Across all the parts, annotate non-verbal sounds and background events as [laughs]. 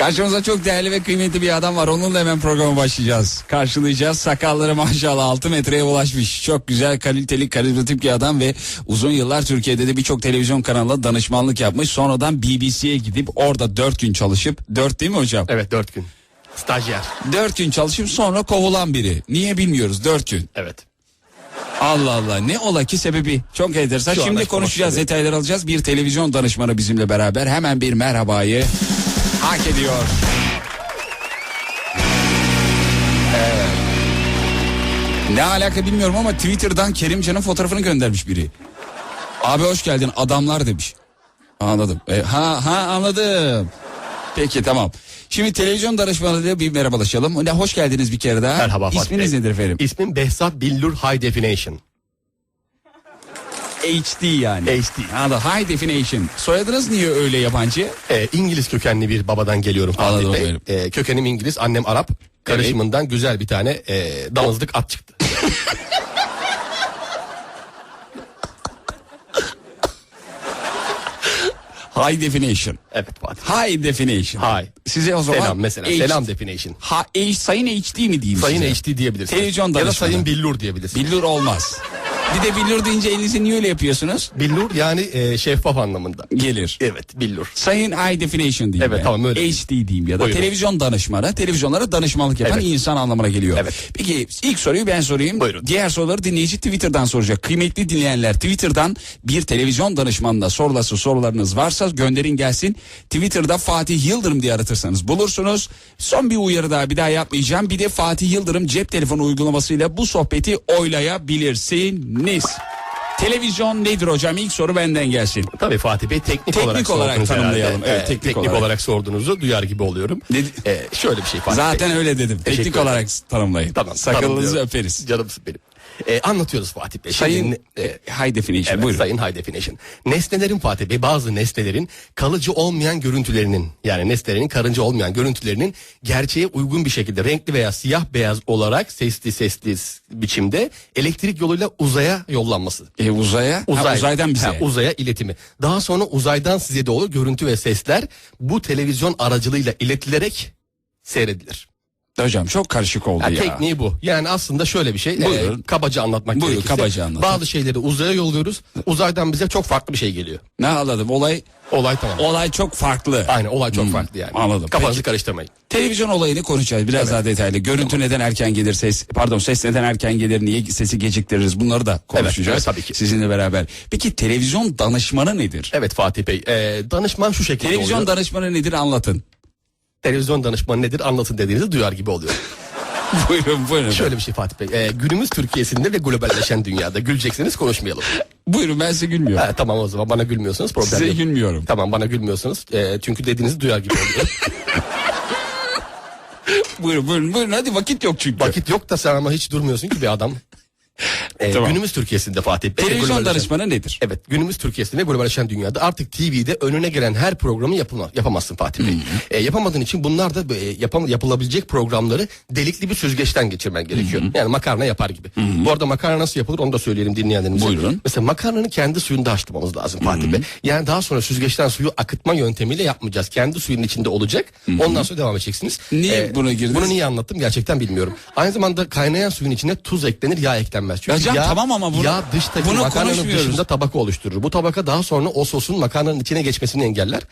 Karşımızda çok değerli ve kıymetli bir adam var. Onunla hemen programa başlayacağız. Karşılayacağız. Sakalları maşallah 6 metreye ulaşmış. Çok güzel, kaliteli, karizmatik bir adam ve uzun yıllar Türkiye'de de birçok televizyon kanalına danışmanlık yapmış. Sonradan BBC'ye gidip orada 4 gün çalışıp 4 değil mi hocam? Evet dört gün. Stajyer. 4 gün çalışıp sonra kovulan biri. Niye bilmiyoruz 4 gün. Evet. Allah Allah ne ola ki sebebi çok enteresan. Şu Şimdi konuşacağız konuşuyor. detaylar alacağız. Bir televizyon danışmanı bizimle beraber hemen bir merhabayı hak ediyor. Evet. Ne alaka bilmiyorum ama Twitter'dan Kerimcan'ın fotoğrafını göndermiş biri. Abi hoş geldin adamlar demiş. Anladım. E, ha ha anladım. Peki tamam. Şimdi televizyon danışmanıyla bir merhabalaşalım. Ne hoş geldiniz bir kere daha. Merhaba Fatih İsminiz Bey. nedir efendim? İsmim Behzat Billur High Definition. HD yani. HD. Anladım. High definition. Soyadınız niye öyle yabancı? Ee, İngiliz kökenli bir babadan geliyorum Fatih Anladım Bey. efendim. Ee, kökenim İngiliz, annem Arap. Karışımından güzel bir tane e, damızlık at çıktı. [laughs] High definition. evet Fatih. High definition. High. Size o zaman Selam mesela. H- Selam definition. Ha, H, sayın HD mi diyeyim Sayın size? HD diyebilirsiniz. Televizyon Ya da danışmanı. Sayın Billur diyebilirsiniz. Billur olmaz. Bir de billur deyince elinizi niye öyle yapıyorsunuz? Billur yani e, şeffaf anlamında. Gelir. Evet Billur. Sayın High Definition diyeyim. Evet, ben. tamam, öyle. HD diyeyim ya da Buyurun. televizyon danışmanı. Televizyonlara danışmanlık yapan Evet. insan anlamına geliyor. Evet. Peki ilk soruyu ben sorayım. Buyurun. Diğer soruları dinleyici Twitter'dan soracak. Kıymetli dinleyenler Twitter'dan bir televizyon danışmanına sorulası sorularınız varsa gönderin gelsin. Twitter'da Fatih Yıldırım diye aratırsanız bulursunuz. Son bir uyarı daha bir daha yapmayacağım. Bir de Fatih Yıldırım cep telefonu uygulamasıyla bu sohbeti oylayabilirsiniz. Televizyon nedir hocam? İlk soru benden gelsin. Tabii Fatih Bey teknik, Teknik olarak, olarak tanımlayalım. herhalde. Evet, Ee, teknik teknik, olarak. olarak. sorduğunuzu duyar gibi oluyorum. Ne- Ee, şöyle bir şey Fatih Zaten Bey. öyle dedim. Teknik olarak tanımlayın. Tamam. Sakalınızı öperiz. Canımsın benim. Ee, anlatıyoruz Fatih Bey. Sayın Şimdi, e, e, High Definition Evet buyurun. sayın high definition. Nesnelerin Fatih Bey bazı nesnelerin kalıcı olmayan görüntülerinin yani nesnelerin karınca olmayan görüntülerinin gerçeğe uygun bir şekilde renkli veya siyah beyaz olarak sesli sesli biçimde elektrik yoluyla uzaya yollanması. E, uzaya, ha, uzaydan bize. Ha, uzaya iletimi. Daha sonra uzaydan size doğru görüntü ve sesler bu televizyon aracılığıyla iletilerek seyredilir. Hocam çok karışık oldu Ya ya. Tekniği bu. Yani aslında şöyle bir şey. Buyurun. e, kabaca anlatmak Buyurun, gerekirse. kabaca anlatın. Bazı şeyleri uzaya yolluyoruz. Uzaydan bize çok farklı bir şey geliyor. Ne anladım olay Olay tamam. olay çok farklı. Aynen olay çok Hmm, farklı yani. anladım. Kafanızı Peki. karıştırmayın. Televizyon olayını konuşacağız biraz daha detaylı. Görüntü neden erken gelir ses pardon ses neden erken gelir niye sesi geciktiririz bunları da konuşacağız. evet, tabii ki. Sizinle beraber. Peki televizyon danışmanı nedir? Evet Fatih Bey. e, danışman şu şekilde Televizyon oluyor. danışmanı nedir anlatın. Televizyon danışmanı nedir anlatın dediğinizi duyar gibi oluyor. [laughs] buyurun buyurun. Şöyle bir şey Fatih Bey. e, günümüz Türkiye'sinde ve globalleşen dünyada gülecekseniz konuşmayalım. [laughs] Buyurun ben size gülmüyorum. Ha, tamam o zaman bana gülmüyorsunuz problem Size yok. gülmüyorum. Tamam bana gülmüyorsunuz. E, çünkü dediğinizi duyar gibi oluyor. [laughs] Buyurun buyurun buyurun hadi vakit yok çünkü. Vakit yok da sen ama hiç durmuyorsun ki bir adam. E, Tamam. Günümüz Türkiye'sinde Fatih Bey. Televizyon danışmanı nedir? Evet günümüz Türkiye'sinde globalleşen dünyada artık TV'de önüne gelen her programı yapılma, yapamazsın Fatih Bey. E, yapamadığın için bunlar da e, yapam, yapılabilecek programları delikli bir süzgeçten geçirmen gerekiyor. Yani makarna yapar gibi. Bu arada makarna nasıl yapılır onu da söyleyelim dinleyenlerimize. Buyurun. Mesela makarnanın kendi suyunda haşlamamız lazım Fatih Bey. Yani daha sonra süzgeçten suyu akıtma yöntemiyle yapmayacağız. Kendi suyun içinde olacak. Ondan sonra devam edeceksiniz. Niye buna girdiniz? Bunu niye anlattım gerçekten bilmiyorum. Aynı zamanda kaynayan suyun içine tuz eklenir yağ eklenmez. Çünkü Hocam yağ, tamam ama bunu- yağ dıştaki bunu makarnanın dışında tabaka oluşturur. Bu tabaka daha sonra o sosun makarnanın içine geçmesini engeller.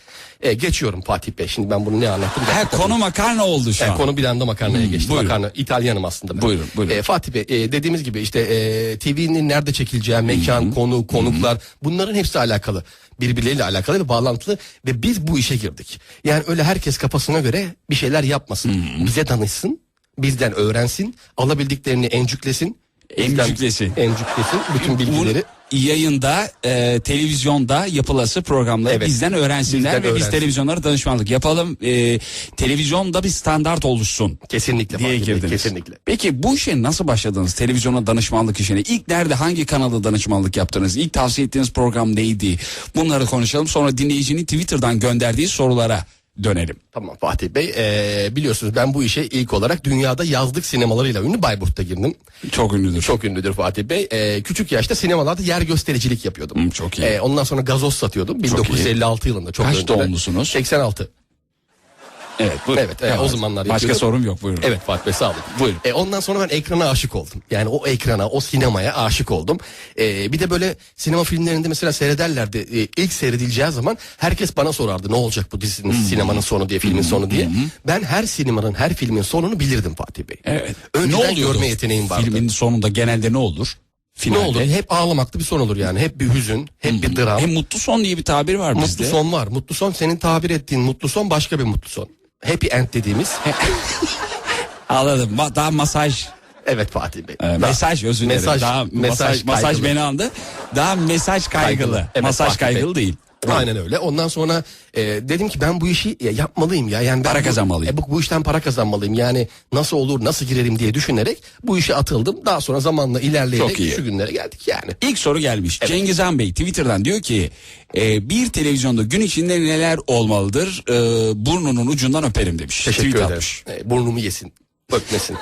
E, geçiyorum Fatih Bey. Şimdi ben bunu ne anlattım? Gerçekten konu makarna oldu şu e, an. konu bir anda makarnaya geçti. buyurun. Makarna İtalyanım aslında ben. Buyurun, buyurun. E, Fatih Bey e, dediğimiz gibi işte e, TV'nin nerede çekileceği, mekan, konu, konuklar bunların hepsi alakalı. Birbirleriyle alakalı ve bağlantılı ve biz bu işe girdik. Yani öyle herkes kafasına göre bir şeyler yapmasın. Bize danışsın, bizden öğrensin, alabildiklerini encüklesin. Emcüklesin. Encüklesin bütün bilgileri. Yayında e, televizyonda yapılası programları Evet. bizden öğrensinler Bizden ve biz öğrensin. televizyonlara danışmanlık yapalım. E, televizyonda bir standart oluşsun Kesinlikle diye girdiniz. kesinlikle. Peki bu işe nasıl başladınız? Televizyona danışmanlık işine. İlk nerede hangi kanalda danışmanlık yaptınız? İlk tavsiye ettiğiniz program neydi? Bunları konuşalım. Sonra dinleyicinin Twitter'dan gönderdiği sorulara dönelim. Tamam Fatih Bey ee, biliyorsunuz ben bu işe ilk olarak dünyada yazlık sinemalarıyla ünlü Bayburt'ta girdim. Çok ünlüdür. Çok ünlüdür Fatih Bey. Ee, küçük yaşta sinemalarda yer göstericilik yapıyordum. Hı, çok iyi. Ee, ondan sonra gazoz satıyordum. 1956 yılında. Çok Kaç doğumlusunuz? 86. Evet, buyurun. Evet, e, Devam o zamanlar Başka yapıyordum. sorum yok buyurun. Evet Fatih Bey sağ olun. Buyurun. E, ondan sonra ben ekrana aşık oldum. Yani o ekrana, o sinemaya aşık oldum. E, bir de böyle sinema filmlerinde mesela seyrederlerdi. E, ilk seyredileceği zaman herkes bana sorardı ne olacak bu dizinin Hmm. sinemanın sonu diye, filmin sonu diye. Ben her sinemanın, her filmin sonunu bilirdim Fatih Bey. Evet. Önceden oluyordu? görme yeteneğim vardı. Filmin sonunda genelde ne olur? Ne Finalde. olur? Hep ağlamaklı bir son olur yani. Hep bir hüzün, hep bir dram. Hem mutlu son diye bir tabir var Mutlu bizde. son var. Mutlu son senin tabir ettiğin mutlu son başka bir mutlu son. Happy end dediğimiz. [laughs] Anladım. Ma- Daha masaj evet Fatih Bey. Ee, Daha- mesaj özür dilerim. Mesaj, Daha mesaj, kaygılı. beni andı. Daha mesaj kaygılı. Kaygılı. Evet, masaj Fatih Bey. kaygılı değil. Aynen öyle. Ondan sonra e, dedim ki ben bu işi ya, yapmalıyım ya. Yani ben Para bu- kazanmalıyım. E, bu, bu işten para kazanmalıyım. Yani nasıl olur, nasıl girerim diye düşünerek bu işe atıldım. Daha sonra zamanla ilerleyerek Çok iyi. şu günlere geldik yani. İlk soru gelmiş. Cengiz Han Bey Twitter'dan diyor ki e, bir televizyonda gün içinde neler olmalıdır? E, burnunun ucundan öperim demiş. Teşekkür Tweet ederim. atmış. E, burnumu yesin. Öpmesin.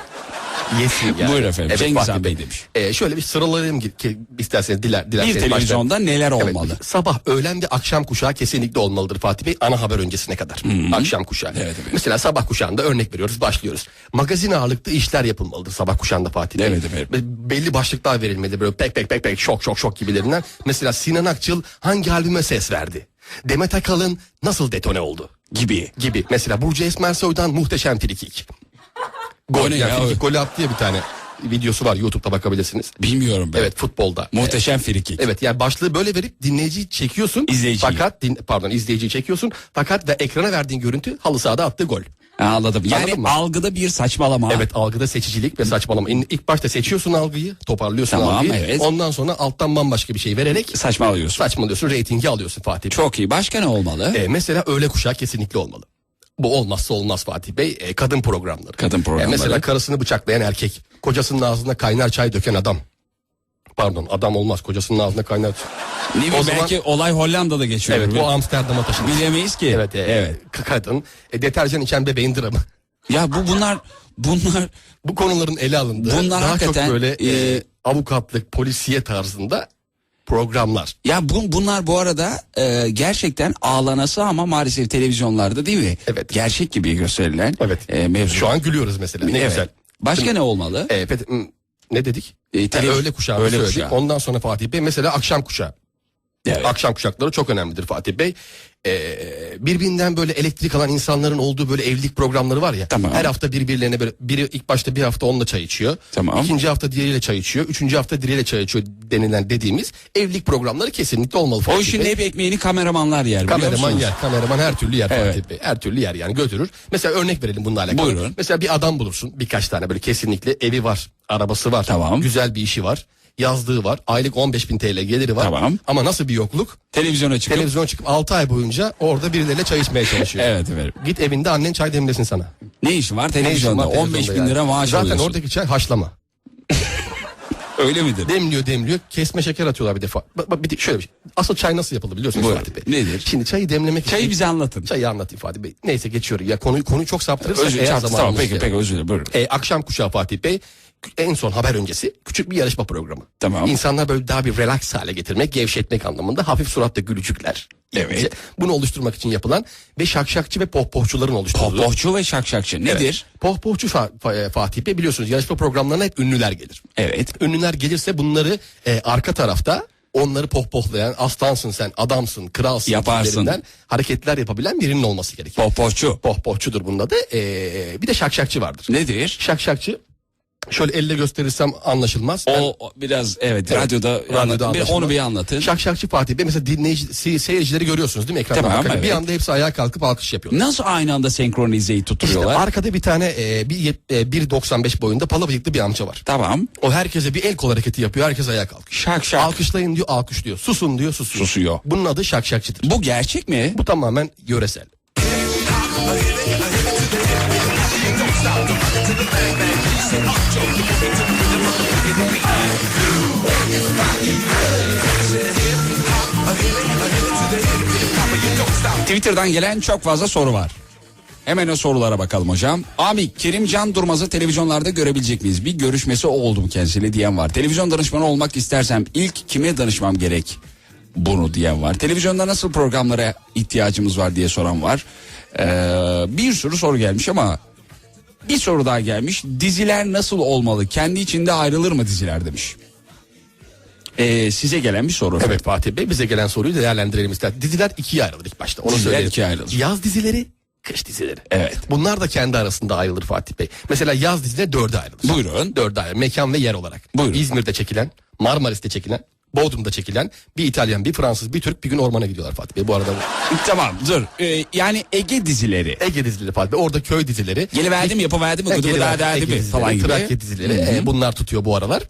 Yesin yani. Buyurun efendim. Cengiz Fatih Han Bey demiş. E, şöyle bir sıralayayım ki, isterseniz diler, Bir dilerseniz televizyonda başlayalım. neler Evet, olmalı? sabah, öğlen ve akşam kuşağı kesinlikle olmalıdır Fatih Bey. Ana haber öncesine kadar. Akşam kuşağı. Evet, evet. Mesela sabah kuşağında örnek veriyoruz, başlıyoruz. Magazin ağırlıklı işler yapılmalıdır sabah kuşağında Fatih Bey. Evet, evet. Be- Belli başlıklar verilmeli böyle pek pek pek pek şok şok şok gibilerinden. Mesela Sinan Akçıl hangi albüme ses verdi? Demet Akalın nasıl detone oldu? Gibi. Gibi. Mesela Burcu Esmersoy'dan muhteşem frikik. Gol, ya? frikik golü attı ya bir tane videosu var YouTube'da bakabilirsiniz. Bilmiyorum ben. Evet futbolda. Muhteşem frikik. Evet yani başlığı böyle verip dinleyiciyi çekiyorsun. İzleyiciyi. Fakat din, pardon izleyiciyi çekiyorsun. Fakat ve ekrana verdiğin görüntü halı sahada attığı gol. Anladım. Yani Anladın mı? algıda bir saçmalama. Evet algıda seçicilik ve saçmalama. İlk başta seçiyorsun algıyı, toparlıyorsun Tamam, algıyı. evet. Ondan sonra alttan bambaşka bir şey vererek Saçmalıyorsun. saçmalıyorsun, reytingi alıyorsun Fatih. Çok iyi. Başka ne olmalı? Ee, mesela öğle kuşağı kesinlikle olmalı. Bu olmazsa olmaz Fatih Bey. Ee, kadın programları. Kadın programları. Ee, mesela karısını bıçaklayan erkek. Kocasının ağzına kaynar çay döken adam. Pardon adam olmaz. Kocasının ağzına kaynar ne bileyim, o zaman- belki olay Hollanda'da geçiyor. Evet bu Amsterdam'a taşındı. Bilemeyiz ki. Evet, e, evet. kadın e, deterjan içen bebeğin dramı. Ya bu bunlar bunlar Bu konuların ele alındığı Bunlar daha hakikaten, çok böyle e, e, avukatlık, polisiye tarzında programlar. ya bu, bunlar bu arada e, gerçekten ağlanası ama maalesef televizyonlarda değil mi? Evet. Gerçek gibi gösterilen Evet. e, mevzu. Şu an gülüyoruz mesela. Ne Evet. güzel. Başka ne olmalı? E, m, ne dedik? E, E, televiz- öğle kuşağı öğle söyledik. kuşağı. Ondan sonra Fatih Bey mesela akşam kuşağı. Evet. Akşam kuşakları çok önemlidir Fatih Bey. Ee, birbirinden böyle elektrik alan insanların olduğu böyle evlilik programları var ya. Tamam. Her hafta birbirlerine böyle biri ilk başta bir hafta onunla çay içiyor. Tamam. İkinci hafta diğeriyle çay içiyor. Üçüncü hafta diğeriyle çay içiyor denilen dediğimiz evlilik programları kesinlikle olmalı Fatih o işin Bey. hep ekmeğini kameramanlar yer Kameraman musunuz? yer. Kameraman her türlü yer Evet. Fatih Bey. Her türlü yer yani götürür. Mesela örnek verelim bununla alakalı. Buyurun. Mesela bir adam bulursun. Birkaç tane böyle kesinlikle evi var. Arabası var. Tamam. Güzel bir işi var. Yazdığı var. Aylık 15 bin TL geliri var. Tamam. Ama nasıl bir yokluk? Televizyona çıkıp. Televizyon çıkıp 6 ay boyunca orada birileriyle çay içmeye çalışıyor. [laughs] Evet evet. Git evinde annen çay demlesin sana. Ne işi var Ne işin televizyonda? var 15 bin televizyonda lira yani? maaş Zaten alıyorsun. oradaki çay haşlama. [laughs] Öyle midir? Demliyor demliyor. Kesme şeker atıyorlar bir defa. Bak, bak bir de şöyle bir şey. Asıl çay nasıl yapılır biliyorsunuz Buyurun. Fatih Bey. Nedir? Şimdi çayı demlemek Çayı için... bize anlatın. Çayı anlatayım Fatih Bey. Neyse geçiyorum. Ya konuyu konuyu çok saptırırsak Özür eğer. Tamam zamanımız peki şey- peki özür dilerim. Buyurun. E, akşam kuşağı Fatih Bey en son haber öncesi küçük bir yarışma programı. Tamam. İnsanlar böyle daha bir relax hale getirmek, gevşetmek anlamında hafif suratlı gülücükler. Evet. Bunu oluşturmak için yapılan ve şakşakçı ve pohpohçuların oluşturduğu. Pohpohçu ve şakşakçı nedir? Evet. Pohpohçu Fa- Fa- e, Fatih Bey biliyorsunuz yarışma programlarına hep ünlüler gelir. Evet. Ünlüler gelirse bunları e, arka tarafta onları pohpohlayan aslansın sen adamsın kralsın Yaparsın. hareketler yapabilen birinin olması gerekiyor. Pohpohçu. Pohpohçudur bunun adı. E, bir de şakşakçı vardır. Nedir? Şakşakçı şöyle elle gösterirsem anlaşılmaz. O o biraz evet, Evet, radyoda, radyoda anlatın. Bir- onu bir anlatın. Şakşakçı Fatih Bey mesela dinleyici se- seyircileri görüyorsunuz değil mi ekranda? Tamam, Hakikaten Bir evet. anda hepsi ayağa kalkıp alkış yapıyorlar. Nasıl aynı anda senkronizeyi İşte tutturuyorlar? arkada bir tane e, bir e, 1.95 boyunda pala bıyıklı bir amca var. tamam. O herkese bir el kol hareketi yapıyor. Herkes ayağa kalkıyor. Şak şak. Alkışlayın diyor, alkışlıyor. Susun diyor, susuyor. Susuyor. Bunun adı şakşakçıdır. Bu gerçek mi? Bu tamamen yöresel. Twitter'dan gelen çok fazla soru var. Hemen o sorulara bakalım hocam. Ami Kerim Can Durmaz'ı televizyonlarda görebilecek miyiz? Bir görüşmesi oldu mu kendisiyle diyen var. Televizyon danışmanı olmak istersem ilk kime danışmam gerek? Bunu diyen var. Televizyonda nasıl programlara ihtiyacımız var diye soran var. Ee, bir sürü soru gelmiş ama bir soru daha gelmiş. Diziler nasıl olmalı? Kendi içinde ayrılır mı diziler demiş. Ee, size gelen bir soru. Evet Fatih Bey bize gelen soruyu değerlendirelim ister. Diziler ikiye ayrılır ilk başta. Onu Diziler söyleyelim. ikiye ayrılır. Yaz dizileri, kış dizileri. Evet. Bunlar da kendi arasında ayrılır Fatih Bey. Mesela yaz dizileri dörde ayrılır. Buyurun. Dörde ayrılır. Mekan ve yer olarak. Buyurun. İzmir'de çekilen, Marmaris'te çekilen, Bodrum'da çekilen bir İtalyan, bir Fransız, bir Türk bir gün ormana gidiyorlar Fatih Bey. Bu arada [laughs] Tamam dur. Ee, yani Ege dizileri. Ege dizileri Fatih Bey. Orada köy dizileri. Geliverdim yapıverdim mi gıdı gıdı hadi hadi Ege mi dizileri, falan gibi. Trakya dizileri e, bunlar tutuyor bu aralar.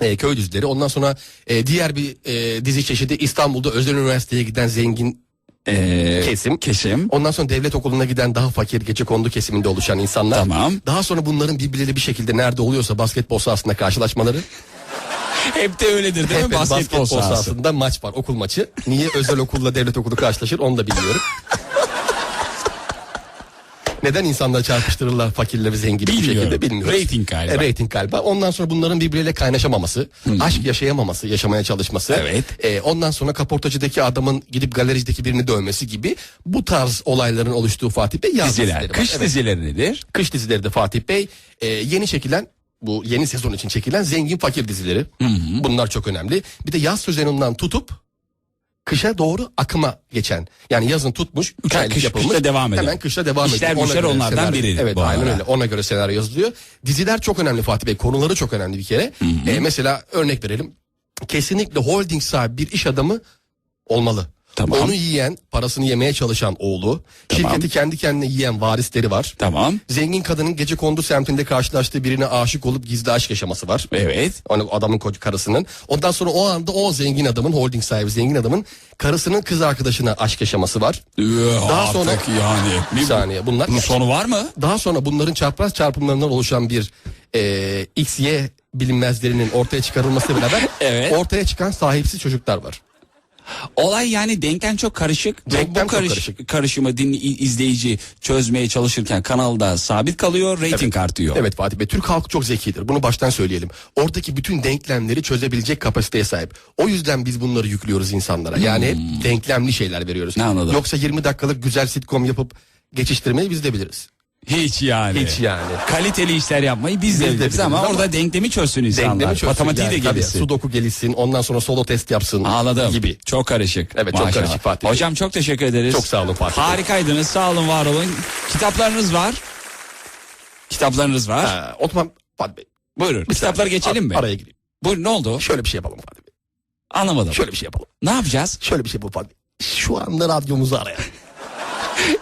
E, köy dizileri. Ondan sonra e, diğer bir e, dizi çeşidi İstanbul'da özel üniversiteye giden zengin Ee, kesim. Kesim. Ondan sonra devlet okuluna giden daha fakir gece kondu kesiminde oluşan insanlar. Tamam. Daha sonra bunların birbirleriyle bir şekilde nerede oluyorsa basketbol sahasında karşılaşmaları. [laughs] Hep de öyledir değil mi? bir Basketbol, sahası. sahasında maç var okul maçı. Niye özel okulla devlet okulu karşılaşır onu da bilmiyorum. [laughs] Neden insanlar çarpıştırırlar fakirle ve zengini bu şekilde bilmiyorum. Rating galiba. E, rating galiba. Ondan sonra bunların birbiriyle kaynaşamaması, aşk yaşayamaması, yaşamaya çalışması. Evet. E, ondan sonra kaportacıdaki adamın gidip galericideki birini dövmesi gibi bu tarz olayların oluştuğu Fatih Bey yaz Diziler. Kış Evet. dizileri nedir? Kış dizileri de Fatih Bey e, yeni çekilen bu yeni sezon için çekilen zengin fakir dizileri. Bunlar çok önemli. Bir de yaz sezonundan tutup kışa doğru akıma geçen. Yani yazın tutmuş 3 Ha, aylık kış- yapılmış. kışta devam ediyor. Hemen kışta devam İşler ediyor. Güçler göre onlardan senaryo- biri Evet aynen arada. öyle. Ona göre senaryo yazılıyor. Diziler çok önemli Fatih Bey. Konuları çok önemli bir kere. E, mesela örnek verelim. Kesinlikle holding sahibi bir iş adamı olmalı. Tamam. Onu yiyen, parasını yemeye çalışan oğlu, Tamam. şirketi kendi kendine yiyen varisleri var. Tamam. Zengin kadının gece kondu semtinde karşılaştığı birine aşık olup gizli aşk yaşaması var. Evet. Onu adamın karısının. Ondan sonra o anda o zengin adamın, holding sahibi zengin adamın karısının kız arkadaşına aşk yaşaması var. Daha Daha sonra- yani. Bir saniye bunlar. Bunun sonu var mı? Daha sonra bunların çapraz çarpımlarından oluşan bir e, XY bilinmezlerinin ortaya çıkarılmasıyla beraber [laughs] Evet. ortaya çıkan sahipsiz çocuklar var. Olay yani denklem çok karışık. Denklem Bu çok karış, karışık. karışımı dinli, izleyici çözmeye çalışırken kanalda sabit kalıyor, reyting artıyor. Evet Fatih Bey Türk halkı çok zekidir. Bunu baştan söyleyelim. Oradaki bütün denklemleri çözebilecek kapasiteye sahip. O yüzden biz bunları yüklüyoruz insanlara. Yani hep denklemli şeyler veriyoruz. Hmm. Ne anladım. Yoksa 20 dakikalık güzel sitcom yapıp geçiştirmeyi biz de biliriz. Hiç yani. Hiç yani. Kaliteli işler yapmayı biz de de biliriz ama, ama orada denklemi çözsün insanlar. Denklemi çözsün. Matematiği Yani de tabii, gelişsin. Sudoku gelişsin. Ondan sonra solo test yapsın. Anladım. Gibi. Çok karışık. Evet, çok Maşallah. karışık Fatih. Hocam çok teşekkür ederiz. Çok sağ olun Fatih. Harikaydınız. Sağ olun, var olun. Kitaplarınız var. Kitaplarınız var. Ha, o zaman Fatih Bey. Buyurun. bir Kitaplara saniye, geçelim ar- mi? Araya gireyim. Buyurun ne oldu? Şöyle bir şey yapalım Fatih Bey. Anlamadım. Şöyle bir şey yapalım. Ne yapacağız? Şöyle bir şey yapalım Fatih Bey. Şu anda radyomuzu arayan.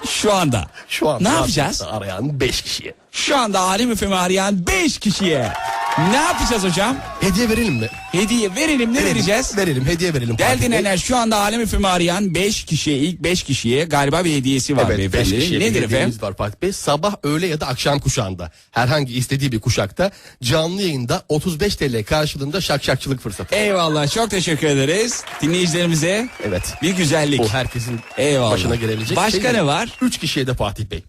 Şu anda. Şu anda Ne yapacağız? arayan 5 kişiye. Şu anda Alem Efem'i arayan 5 kişiye. Ne yapacağız hocam? Hediye verelim mi? Hediye verelim ne vereceğiz? Verelim hediye verelim. Bey. dinleyenler şu anda Alem Efem'i arayan 5 kişiye ilk 5 kişiye galiba bir hediyesi var Evet 5 beyefendi. kişiye bir Nedir efendim? var Fatih Bey. Sabah, öğle ya da akşam kuşağında herhangi istediği bir kuşakta canlı yayında 35 TL karşılığında şakşakçılık fırsatı. Eyvallah çok teşekkür ederiz dinleyicilerimize. Evet. Bir güzellik. Bu herkesin Eyvallah. başına gelebilecek. Başka şey ne var? 3 kişiye de Fatih Bey.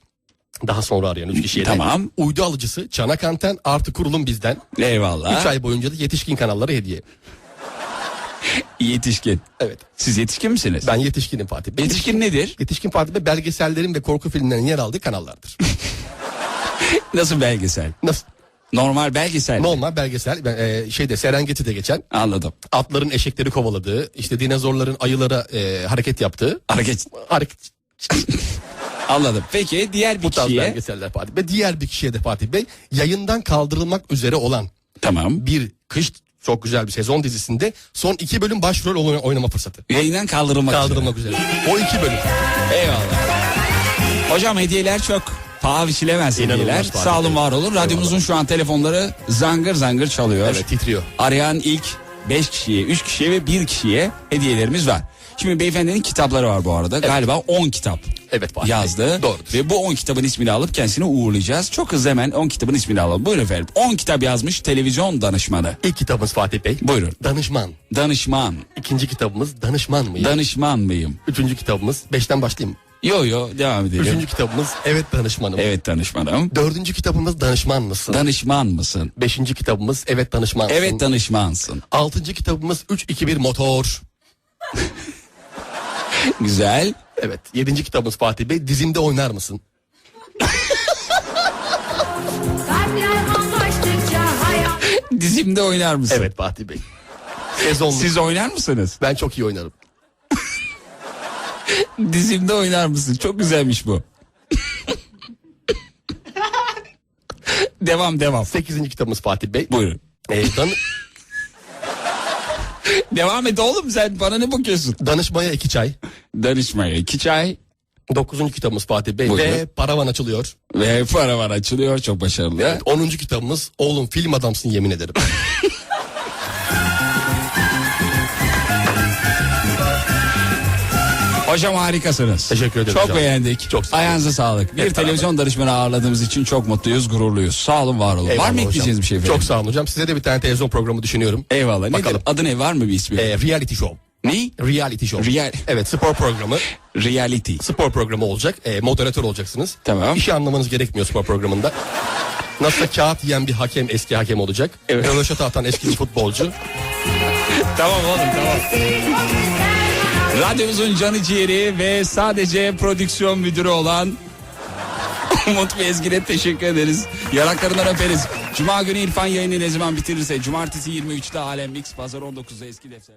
Daha sonra arayan 3 kişiye de. Tamam. Uydu alıcısı, çanak anten artı kurulum bizden. Eyvallah. 3 ay boyunca da yetişkin kanallara hediye. [laughs] Yetişkin. Evet. Siz yetişkin misiniz? Ben yetişkinim Fatih Bey. Yetişkin nedir? Yetişkin Fatih Bey belgesellerin ve korku filmlerinin yer aldığı kanallardır. [laughs] Nasıl belgesel? Nasıl? Normal belgesel. Normal belgesel ben, e, şeyde Serengeti'de geçen Anladım. atların eşekleri kovaladığı, işte dinozorların ayılara e, hareket yaptığı Hareket. hareket [laughs] Anladım. Peki diğer bir bu tarz kişiye. belgeseller Fatih Bey. Diğer bir kişiye de Fatih Bey yayından kaldırılmak üzere olan Tamam. bir kış çok güzel bir sezon dizisinde son iki bölüm başrol oyna- oynama fırsatı. Yayından kaldırılmak üzere. Kaldırılmak üzere. O iki bölüm. Eyvallah. Hocam hediyeler çok paha biçilemez hediyeler. Sağ olun var olun. Radyomuzun şu an telefonları zangır zangır çalıyor. Evet titriyor. Arayan ilk 5 kişiye, 3 kişiye ve 1 kişiye hediyelerimiz var. Şimdi beyefendinin kitapları var bu arada. Galiba 10 kitap Evet Bey. yazdı. Doğrudur. Ve bu 10 kitabın ismini alıp kendisini uğurlayacağız. Çok hızlı hemen 10 kitabın ismini alalım. Buyurun efendim. 10 kitap yazmış televizyon danışmanı. İlk kitabımız Fatih Bey. Buyurun. Danışman. Danışman. İkinci kitabımız Danışman mıyım? Danışman mıyım? Üçüncü kitabımız beşten başlayayım. Yo yo devam edelim. Üçüncü kitabımız Evet Danışmanım. Evet danışmanım. Dördüncü kitabımız Danışman mısın? Danışman mısın? Beşinci kitabımız Evet Danışmansın. Evet danışmansın. Altıncı kitabımız 3-2-1 motor. [laughs] [laughs] Güzel. Evet. Yedinci kitabımız Fatih Bey. Dizimde oynar mısın? [laughs] Dizimde oynar mısın? Evet Fatih Bey. Sezonluk. Siz oynar mısınız? Ben çok iyi oynarım. [laughs] Dizimde oynar mısın? Çok güzelmiş bu. devam devam. Sekizinci kitabımız Fatih Bey. Buyurun. Ee, Devam et oğlum sen bana ne bakıyorsun? danışmaya iki çay. Danışmaya iki çay Dokuzuncu kitabımız Fatih Bey. Buyurun. Ve paravan açılıyor. ve para var açılıyor çok başarılı. Evet. Onuncu kitabımız oğlum film adamsın yemin ederim. [laughs] Hocam harikasınız. Teşekkür ederim Çok hocam. beğendik. Çok sağ olun. Ayağınıza sağlık. Bir Hep televizyon danışmanı ağırladığımız için çok mutluyuz, gururluyuz. Sağ olun, var olun. var Eyvallah mı hocam. ekleyeceğiniz bir şey efendim? Çok sağ olun hocam. Size de bir tane televizyon programı düşünüyorum. Eyvallah. Nedir? Bakalım. Adı ne? Var mı bir ismi? Ee, reality show. ne? Reality show. Real- Evet spor programı. [laughs] Reality. Spor programı olacak. Ee, moderatör olacaksınız. Tamam. Şey anlamanız gerekmiyor spor programında. Nasıl kağıt yiyen bir hakem eski hakem olacak. Evet. Röveşata atan eski bir futbolcu. [laughs] Tamam oğlum tamam. Radyomuzun canı ciğeri ve sadece prodüksiyon müdürü olan [laughs] Umut Bezgin'e teşekkür ederiz. Yanaklarından öperiz. Cuma günü İrfan yayını ne zaman bitirirse Cumartesi 23'te Alem Mix Pazar 19'da eski defter.